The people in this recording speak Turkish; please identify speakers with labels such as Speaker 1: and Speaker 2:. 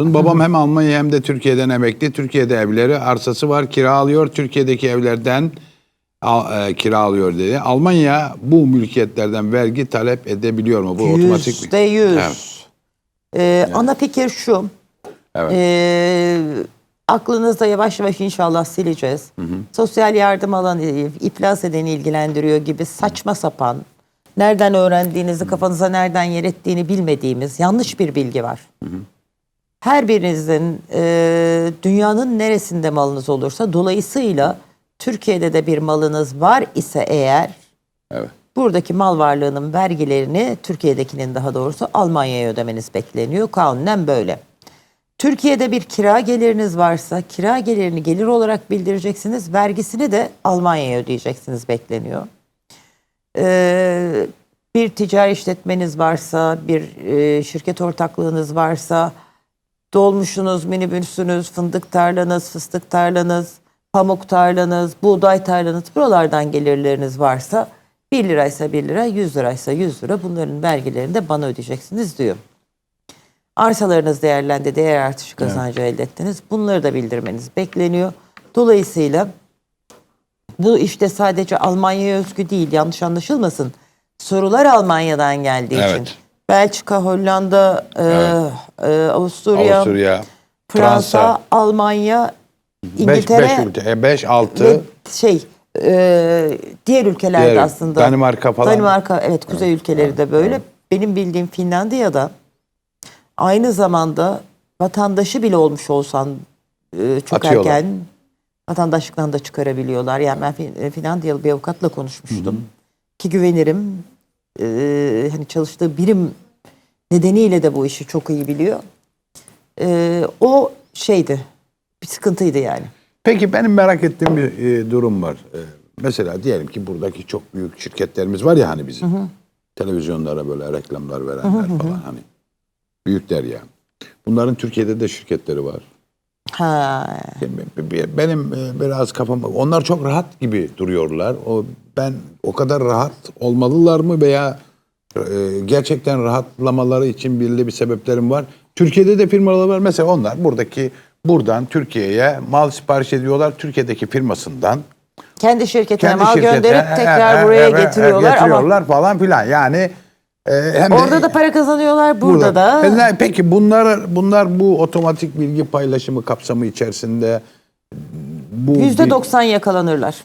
Speaker 1: Babam hem Almanya hem de Türkiye'den emekli. Türkiye'de evleri, arsası var, kiralıyor. Türkiye'deki evlerden al- e, kiralıyor dedi. Almanya bu mülkiyetlerden vergi talep edebiliyor mu? Bu otomatik bir-
Speaker 2: Yüzde yüz.
Speaker 1: Evet.
Speaker 2: Ee, Ana fikir şu.
Speaker 1: Evet.
Speaker 2: Ee, aklınızda yavaş yavaş inşallah sileceğiz. Sosyal yardım alan iflas edeni ilgilendiriyor gibi saçma sapan, nereden öğrendiğinizi, kafanıza nereden yer ettiğini bilmediğimiz yanlış bir bilgi var. Her birinizin e, dünyanın neresinde malınız olursa dolayısıyla Türkiye'de de bir malınız var ise eğer
Speaker 1: Evet.
Speaker 2: buradaki mal varlığının vergilerini Türkiye'dekinin daha doğrusu Almanya'ya ödemeniz bekleniyor. Kanunen böyle. Türkiye'de bir kira geliriniz varsa kira gelirini gelir olarak bildireceksiniz. Vergisini de Almanya'ya ödeyeceksiniz bekleniyor. Ee, bir ticari işletmeniz varsa, bir e, şirket ortaklığınız varsa, dolmuşunuz, minibüsünüz, fındık tarlanız, fıstık tarlanız, pamuk tarlanız, buğday tarlanız, buralardan gelirleriniz varsa 1 liraysa 1 lira, 100 liraysa 100 lira bunların vergilerini de bana ödeyeceksiniz diyor. Arsalarınız değerlendi, değer artışı kazancı elde ettiniz. Bunları da bildirmeniz bekleniyor. Dolayısıyla bu işte sadece Almanya'ya özgü değil, yanlış anlaşılmasın. Sorular Almanya'dan geldiği
Speaker 1: Evet.
Speaker 2: için. Belçika, Hollanda, e, e, Avusturya,
Speaker 1: Avusturya,
Speaker 2: Fransa,
Speaker 1: Fransa,
Speaker 2: Almanya,
Speaker 1: 5
Speaker 2: İngiltere
Speaker 1: ülke, 5
Speaker 2: ve
Speaker 1: 6
Speaker 2: şey e, diğer ülkelerde
Speaker 1: Diğer-
Speaker 2: aslında.
Speaker 1: Danimarka falan.
Speaker 2: Danimarka evet kuzey ülkeleri de böyle. Benim bildiğim Finlandiya'da aynı zamanda vatandaşı bile olmuş olsan e, çok
Speaker 1: Atıyorlar.
Speaker 2: erken vatandaşlıktan da çıkarabiliyorlar. Yani ben Fin- e, Finlandiyalı bir avukatla konuşmuştum. Ki güvenirim. E, hani çalıştığı birim nedeniyle de bu işi çok iyi biliyor. E, o şeydi. Bir sıkıntıydı yani.
Speaker 1: Peki benim merak ettiğim bir e, durum var. E, mesela diyelim ki buradaki çok büyük şirketlerimiz var ya hani bizim. Televizyonlara böyle reklamlar verenler falan hani. Büyükler ya. Bunların Türkiye'de de şirketleri var.
Speaker 2: Ha.
Speaker 1: Benim e, biraz kafam onlar çok rahat gibi duruyorlar. O ben o kadar rahat olmalılar mı veya e, gerçekten rahatlamaları için belirli bir sebeplerim var. Türkiye'de de firmalar var. Mesela onlar buradaki buradan Türkiye'ye mal sipariş ediyorlar. Türkiye'deki firmasından
Speaker 2: Kendi şirketine
Speaker 1: kendi
Speaker 2: mal
Speaker 1: şirketine,
Speaker 2: gönderip
Speaker 1: e,
Speaker 2: tekrar
Speaker 1: e,
Speaker 2: buraya
Speaker 1: e, e,
Speaker 2: getiriyorlar, ama
Speaker 1: getiriyorlar falan filan. Yani e, hem de-
Speaker 2: orada da para kazanıyorlar, burada, da.
Speaker 1: Peki- Peki bunlar bunlar bu otomatik bilgi paylaşımı kapsamı içerisinde bu
Speaker 2: Yüzde
Speaker 1: bir-
Speaker 2: doksan yakalanırlar.